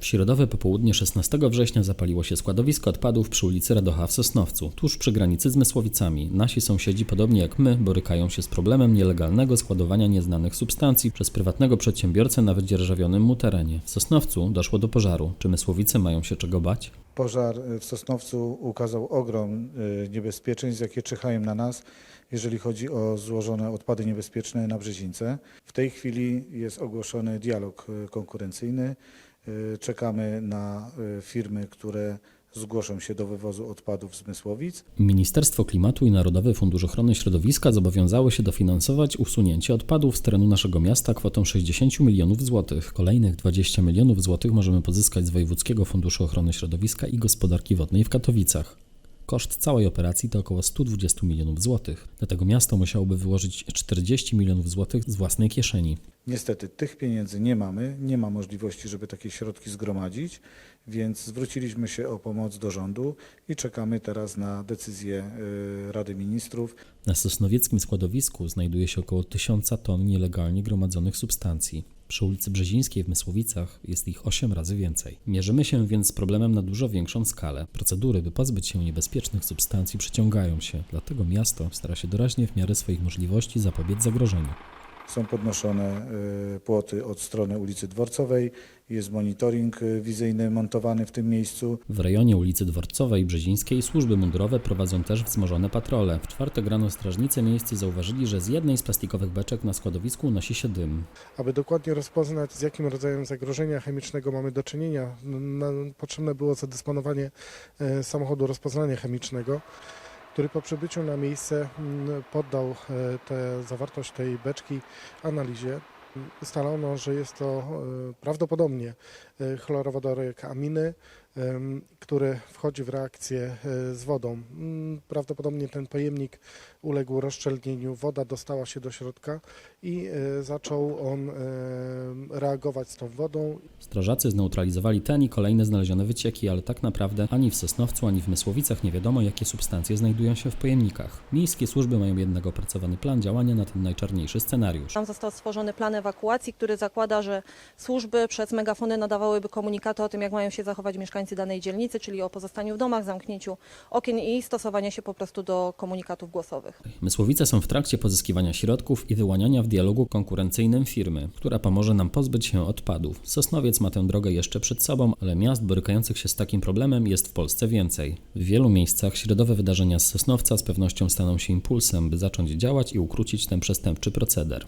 W środowe popołudnie 16 września zapaliło się składowisko odpadów przy ulicy Radocha w Sosnowcu, tuż przy granicy z Mysłowicami. Nasi sąsiedzi, podobnie jak my, borykają się z problemem nielegalnego składowania nieznanych substancji przez prywatnego przedsiębiorcę na wydzierżawionym mu terenie. W Sosnowcu doszło do pożaru. Czy Mysłowice mają się czego bać? Pożar w Sosnowcu ukazał ogrom y, niebezpieczeństw, jakie czyhają na nas, jeżeli chodzi o złożone odpady niebezpieczne na Brzezińce. W tej chwili jest ogłoszony dialog y, konkurencyjny. Y, Czekamy na y, firmy, które zgłoszą się do wywozu odpadów z Mysłowic. Ministerstwo Klimatu i Narodowy Fundusz Ochrony Środowiska zobowiązały się dofinansować usunięcie odpadów z terenu naszego miasta kwotą 60 milionów złotych. Kolejnych 20 milionów złotych możemy pozyskać z Wojewódzkiego Funduszu Ochrony Środowiska i Gospodarki Wodnej w Katowicach. Koszt całej operacji to około 120 milionów złotych. Dlatego miasto musiałoby wyłożyć 40 milionów złotych z własnej kieszeni. Niestety tych pieniędzy nie mamy, nie ma możliwości, żeby takie środki zgromadzić, więc zwróciliśmy się o pomoc do rządu i czekamy teraz na decyzję y, Rady Ministrów. Na sosnowieckim składowisku znajduje się około 1000 ton nielegalnie gromadzonych substancji. Przy ulicy Brzezińskiej w Mysłowicach jest ich 8 razy więcej. Mierzymy się więc z problemem na dużo większą skalę. Procedury, by pozbyć się niebezpiecznych substancji, przeciągają się, dlatego miasto stara się doraźnie w miarę swoich możliwości zapobiec zagrożeniu. Są podnoszone y, płoty od strony ulicy Dworcowej, jest monitoring y, wizyjny montowany w tym miejscu. W rejonie ulicy Dworcowej i Brzezińskiej służby mundurowe prowadzą też wzmożone patrole. W czwartek rano strażnicy miejscy zauważyli, że z jednej z plastikowych beczek na składowisku unosi się dym. Aby dokładnie rozpoznać, z jakim rodzajem zagrożenia chemicznego mamy do czynienia, potrzebne było zadysponowanie e, samochodu rozpoznania chemicznego, który po przybyciu na miejsce m, poddał e, tę zawartość tej beczki analizie. Ustalono, że jest to e, prawdopodobnie e, chlorowodorek aminy, em, który wchodzi w reakcję e, z wodą. Mm, Prawdopodobnie ten pojemnik uległ rozszczelnieniu, woda dostała się do środka i e, zaczął on e, reagować z tą wodą. Strażacy zneutralizowali ten i kolejne znalezione wycieki, ale tak naprawdę ani w Sosnowcu, ani w Mysłowicach nie wiadomo, jakie substancje znajdują się w pojemnikach. Miejskie służby mają jednak opracowany plan działania na ten najczarniejszy scenariusz. Tam został stworzony plan ewakuacji, który zakłada, że służby przez megafony nadawałyby komunikaty o tym, jak mają się zachować mieszkańcy danej dzielnicy, czyli o pozostaniu w domach, zamknięciu okien i stosowania się po prostu do komunikatów głosowych. Mysłowice są w trakcie pozyskiwania środków i wyłaniania w dialogu konkurencyjnym firmy, która pomoże nam pozbyć się odpadów. Sosnowiec ma tę drogę jeszcze przed sobą, ale miast borykających się z takim problemem jest w Polsce więcej. W wielu miejscach środowe wydarzenia z Sosnowca z pewnością staną się impulsem, by zacząć działać i ukrócić ten przestępczy proceder.